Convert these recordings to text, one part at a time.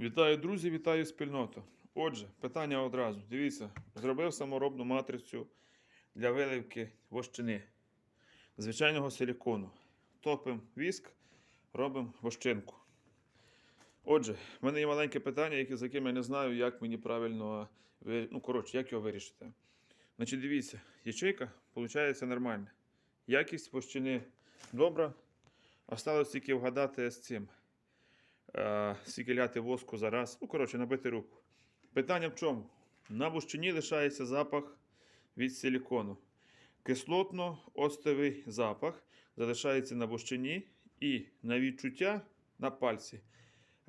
Вітаю, друзі, вітаю спільноту. Отже, питання одразу. Дивіться, зробив саморобну матрицю для виливки вощини звичайного силікону. Топимо віск, робимо вощинку. Отже, в мене є маленьке питання, з яким я не знаю, як мені правильно ну, коротше, як його вирішити. Значить, дивіться, ячейка виходить нормальна. Якість вощини добра. Осталось тільки вгадати з цим е, скільки ляти воску за раз. Ну, коротше, набити руку. Питання в чому? На бущині лишається запах від силікону. Кислотно-оцтовий запах залишається на бущині і на відчуття на пальці.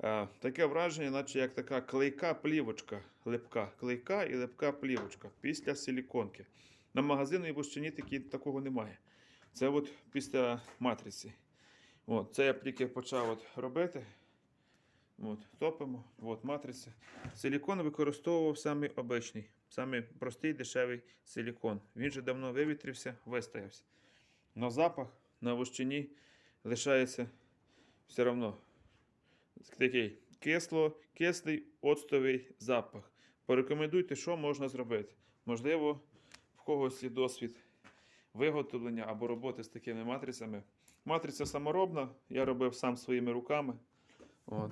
Е, таке враження, наче як така клейка плівочка, липка, клейка і липка плівочка після силіконки. На магазинній бущині такі, такого немає. Це от після матриці. От, це я тільки почав от робити. От, топимо, от матриця. Силікон використовував самий обичний, самий простий дешевий силікон. Він же давно вивітрився, вистоявся. Но запах на вощині лишається все одно такий кисло, кислий оцтовий запах. Порекомендуйте, що можна зробити. Можливо, в когось є досвід виготовлення або роботи з такими матрицями. Матриця саморобна, я робив сам своїми руками. От.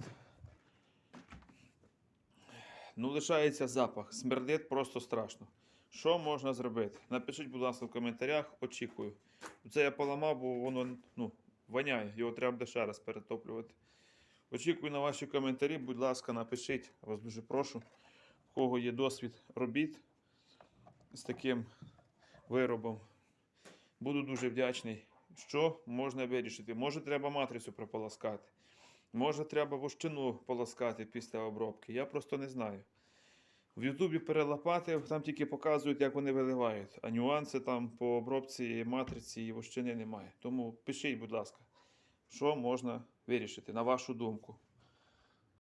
Ну, лишається запах. Смердить просто страшно. Що можна зробити? Напишіть, будь ласка, в коментарях, очікую. Це я поламав, бо воно ну, воняє, його треба ще раз перетоплювати. Очікую на ваші коментарі, будь ласка, напишіть, вас дуже прошу. В кого є досвід робіт з таким виробом. Буду дуже вдячний. Що можна вирішити? Може, треба матрицю прополоскати. Може, треба вощину полоскати після обробки. Я просто не знаю. В Ютубі перелопати, там тільки показують, як вони виливають, а нюанси там по обробці матриці і вощини немає. Тому пишіть, будь ласка, що можна вирішити, на вашу думку.